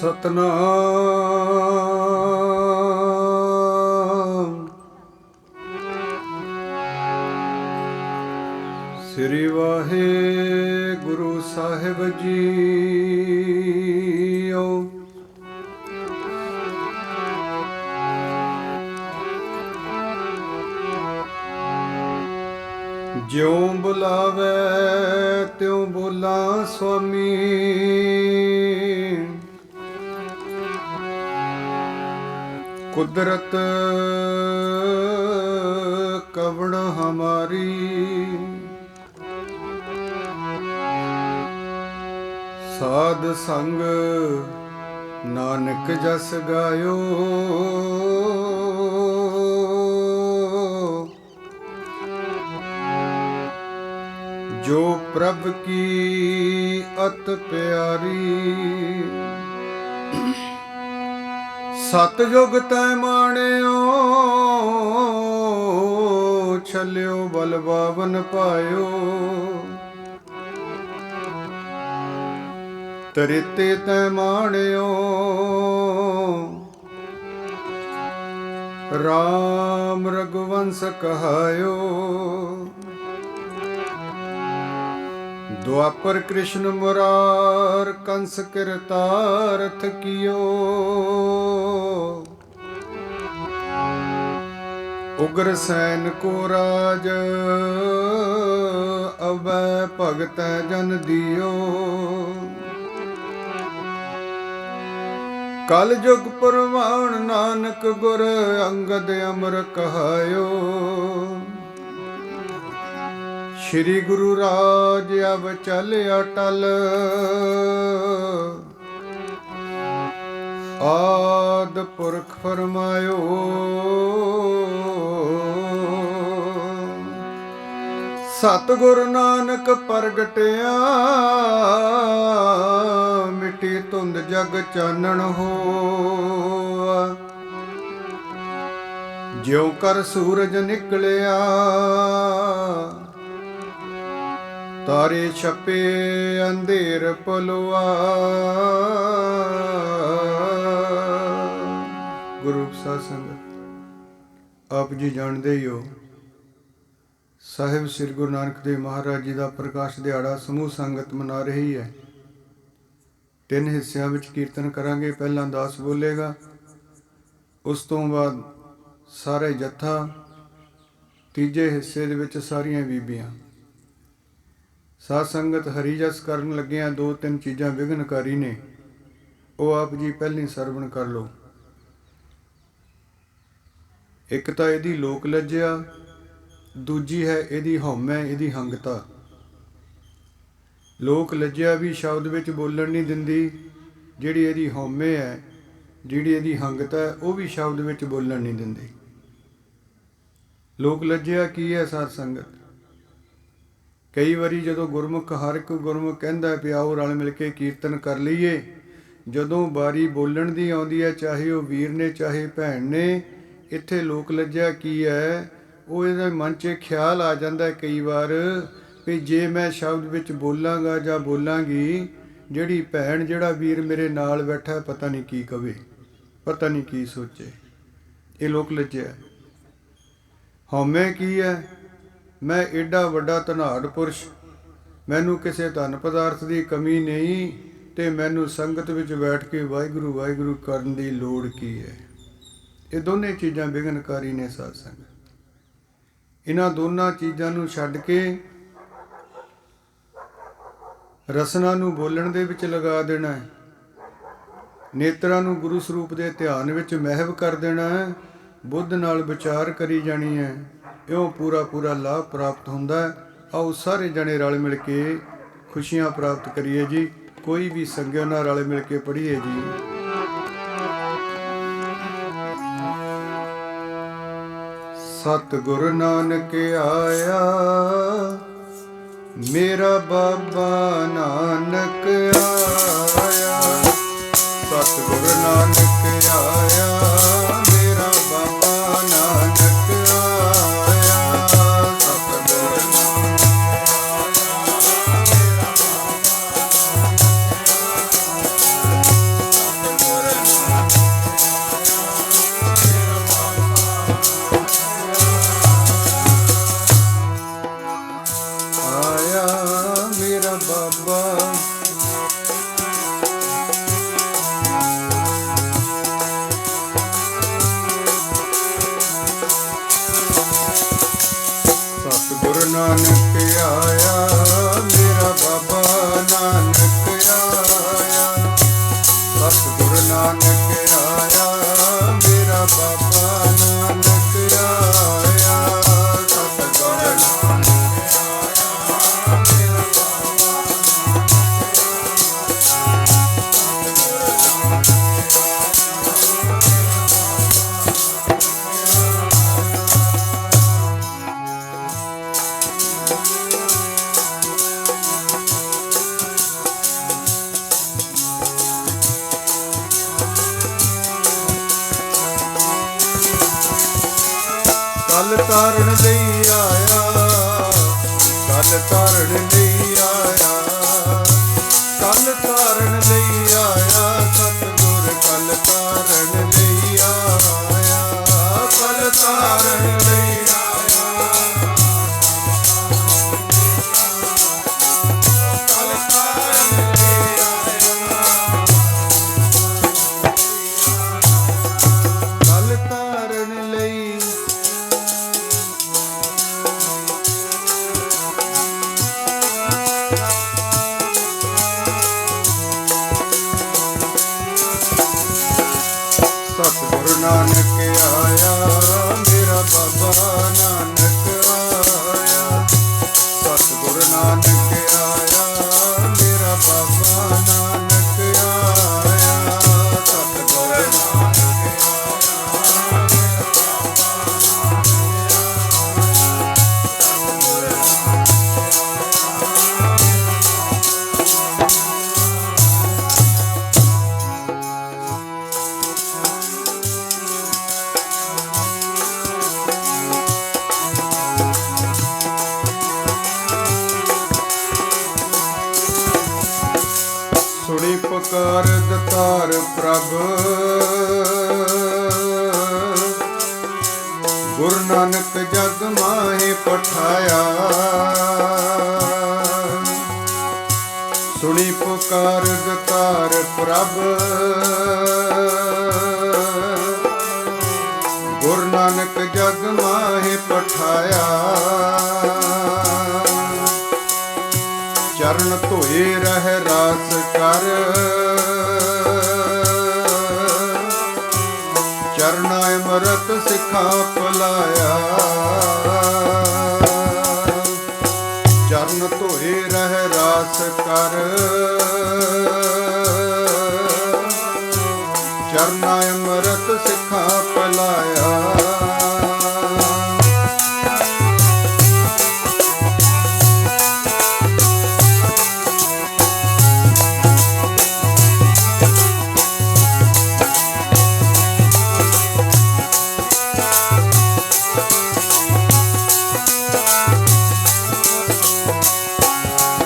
ਸਤਨਾਮ। ਸ੍ਰੀ ਵਾਹਿਗੁਰੂ ਸਾਹਿਬ ਜੀਓ। ਜਿਉ ਬੁਲਾਵੇ ਤਿਉ ਬੋਲਾ ਸੁਆਮੀ। ਕੁਦਰਤ ਕਵਣ ਹਮਾਰੀ? ਸਾਧ ਸੰਗ ਨਾਨਕ ਜਸ ਗਾਇਓ। ਜੋ ਪ੍ਰਭ ਕੀ ਅਤ ਪਿਆਰੀ ਸਤ ਤੈ ਮਾਣਿਓ ਛਲਿਓ ਬਲਵਾਵਨ ਪਾਇਓ। ਤਰਿਤੇ ਤੈ ਮਾਣਿਓ ਰਾਮ ਰਗਵੰਸ ਕਹਾਇਓ। ਦੁਆਪਰ ਕ੍ਰਿਸ਼ਨ ਮੁਰਾਰ ਕੰਸ ਕਿਰਤਾਰਥ ਕੀਓ। ਉਗਰ ਸੈਨ ਕੋ ਰਾਜ, ਅਵੈ ਭਗਤ ਜਨ ਦਿਓ। ਕਲ ਜੁਗ ਪਰਵਾਣ ਨਾਨਕ ਗੁਰ ਅੰਗਦ ਅਮਰ ਕਹਾਇਓ। ਸ੍ਰੀ ਗੁਰੂ ਰਾਜ ਅਬ ਚੱਲਿਆ ਟਲ ਆਦ ਪੁਰਖ ਫਰਮਾਇਓ। ਸਤਿਗੁਰ ਨਾਨਕ ਪ੍ਰਗਟਿਆ, ਮਿੱਟੀ ਧੁੰਦ ਜਗ ਚਾਨਣ ਹੋਆ। ਜਿਉ ਕਰ ਸੂਰਜ ਨਿਕਲਿਆ ਤਾਰੇ ਛਪੇ ਅੰਧੇਰ ਪਲਵਾ ਗੁਰੂ ਸਾਹਿਬ ਸੰਗਤ, ਆਪ ਜੀ ਜਾਣਦੇ ਹੀ ਹੋ, ਸਾਹਿਬ ਸ੍ਰੀ ਗੁਰੂ ਨਾਨਕ ਦੇਵ ਮਹਾਰਾਜ ਜੀ ਦਾ ਪ੍ਰਕਾਸ਼ ਦਿਹਾੜਾ ਸਮੂਹ ਸੰਗਤ ਮਨਾ ਰਹੀ ਹੈ। ਤਿੰਨ ਹਿੱਸਿਆਂ ਵਿੱਚ ਕੀਰਤਨ ਕਰਾਂਗੇ, ਪਹਿਲਾਂ ਦਾਸ ਬੋਲੇਗਾ, ਉਸ ਤੋਂ ਬਾਅਦ ਸਾਰੇ ਜੱਥਾ, ਤੀਜੇ ਹਿੱਸੇ ਦੇ ਵਿੱਚ ਸਾਰੀਆਂ ਬੀਬੀਆਂ। ਸਾਧ ਸੰਗਤ ਹਰੀ ਜਸ ਕਰਨ ਲੱਗਿਆਂ ਦੋ ਤਿੰਨ ਚੀਜ਼ਾਂ ਵਿਘਨਕਾਰੀ ਨੇ। ਉਹ ਆਪ ਜੀ ਪਹਿਲੀ ਸਰਵਣ ਕਰ ਲਓ। ਇੱਕ ਤਾਂ ਇਹਦੀ ਲੋਕ ਲੱਜਿਆ, ਦੂਜੀ ਹੈ ਇਹਦੀ ਹਉਮੈ, ਇਹਦੀ ਹੰਗਤਾ। ਲੋਕ ਲੱਜਿਆ ਵੀ ਸ਼ਬਦ ਵਿੱਚ ਬੋਲਣ ਨਹੀਂ ਦਿੰਦੀ, ਜਿਹੜੀ ਇਹਦੀ ਹਉਮੈ ਹੈ, ਜਿਹੜੀ ਇਹਦੀ ਹੰਗਤਾ ਹੈ, ਉਹ ਵੀ ਸ਼ਬਦ ਵਿੱਚ ਬੋਲਣ ਨਹੀਂ ਦਿੰਦੀ। ਲੋਕ ਲੱਜਿਆ ਕੀ ਹੈ ਸਾਧ ਸੰਗਤ? ਕਈ ਵਾਰੀ ਜਦੋਂ ਗੁਰਮੁਖ ਹਰ ਇੱਕ ਗੁਰਮੁਖ ਕਹਿੰਦਾ ਵੀ ਆਓ ਰਲ ਮਿਲ ਕੇ ਕੀਰਤਨ ਕਰ ਲਈਏ, ਜਦੋਂ ਬਾਰੀ ਬੋਲਣ ਦੀ ਆਉਂਦੀ ਹੈ, ਚਾਹੇ ਉਹ ਵੀਰ ਨੇ, ਚਾਹੇ ਭੈਣ ਨੇ, ਇੱਥੇ ਲੋਕ ਲੱਜਿਆ ਕੀ ਹੈ, ਉਹ ਇਹਦੇ ਮਨ 'ਚ ਖਿਆਲ ਆ ਜਾਂਦਾ ਕਈ ਵਾਰ ਵੀ ਜੇ ਮੈਂ ਸ਼ਬਦ ਵਿੱਚ ਬੋਲਾਂਗਾ ਜਾਂ ਬੋਲਾਂਗੀ, ਜਿਹੜੀ ਭੈਣ, ਜਿਹੜਾ ਵੀਰ ਮੇਰੇ ਨਾਲ ਬੈਠਾ ਪਤਾ ਨਹੀਂ ਕੀ ਕਵੇ, ਪਤਾ ਨਹੀਂ ਕੀ ਸੋਚੇ, ਇਹ ਲੋਕ ਲੱਜਿਆ ਹਉਮੈ ਕੀ ਹੈ? ਮੈਂ ਏਡਾ ਵੱਡਾ ਧਨਾੜ ਪੁਰਸ਼, ਮੈਨੂੰ ਕਿਸੇ ਧਨ ਪਦਾਰਥ ਦੀ ਕਮੀ ਨਹੀਂ ਤੇ ਮੈਨੂੰ ਸੰਗਤ ਵਿੱਚ ਬੈਠ ਕੇ ਵਾਹਿਗੁਰੂ ਵਾਹਿਗੁਰੂ ਕਰਨ ਦੀ ਲੋੜ ਕੀ ਹੈ? ਇਹ ਦੋਨੇ ਚੀਜ਼ਾਂ ਵਿਘਨਕਾਰੀ ਨੇ ਸਾਧ ਸੰਗਤ। ਇਹਨਾਂ ਦੋਨਾਂ ਚੀਜ਼ਾਂ ਨੂੰ ਛੱਡ ਕੇ ਰਸਨਾ ਨੂੰ ਬੋਲਣ ਦੇ ਵਿੱਚ ਲਗਾ ਦੇਣਾ ਹੈ, ਨੇਤਰਾਂ ਨੂੰ ਗੁਰੂ ਸਰੂਪ ਦੇ ਧਿਆਨ ਵਿੱਚ ਮਹਿਵ ਕਰ ਦੇਣਾ ਹੈ, ਬੁੱਧ ਨਾਲ ਵਿਚਾਰ ਕਰੀ ਜਾਣੀ ਹੈ। ਇਉਂ ਪੂਰਾ ਪੂਰਾ ਲਾਭ ਪ੍ਰਾਪਤ ਹੁੰਦਾ ਹੈ। ਆਓ ਸਾਰੇ ਜਣੇ ਰਲ ਮਿਲ ਕੇ ਖੁਸ਼ੀਆਂ ਪ੍ਰਾਪਤ ਕਰੀਏ ਜੀ। ਕੋਈ ਵੀ ਸੰਗਿਆ ਨਾਲ ਰਲ ਮਿਲ ਕੇ ਪੜ੍ਹੀਏ ਜੀ। ਸਤ ਗੁਰ ਨਾਨਕ ਆਇਆ, ਮੇਰਾ ਬਾਬਾ ਨਾਨਕ ਆਇਆ। ਸਤ ਗੁਰ ਨਾਨਕ ਆਇਆ। ਸਤਿਗੁਰ ਨਾਨਕ ਆਇਆ ਮੇਰਾ ਬਾਬਾ ਨਾਨਕ ਸੁਣੀ ਪੁਕਾਰ ਦਤਾਰ ਪ੍ਰਭ। ਗੁਰੂ ਨਾਨਕ ਜਗ ਮਾਹੇ ਪਠਾਇਆ। ਸੁਣੀ ਪੁਕਾਰ ਦਤਾਰ ਪ੍ਰਭ। ਗੁਰ ਨਾਨਕ ਜਗ ਮਾਹੇ ਪਠਾਇਆ। ਚਰਨ ਧੋਏ ਰਹਿ ਰਾਸ ਕਰ। ਅਮਰਤ ਸਿਖਾ ਪਲਾਇਆ ਚਰਨ ਧੋਏ ਰਹਿ ਰਾਸ ਕਰ।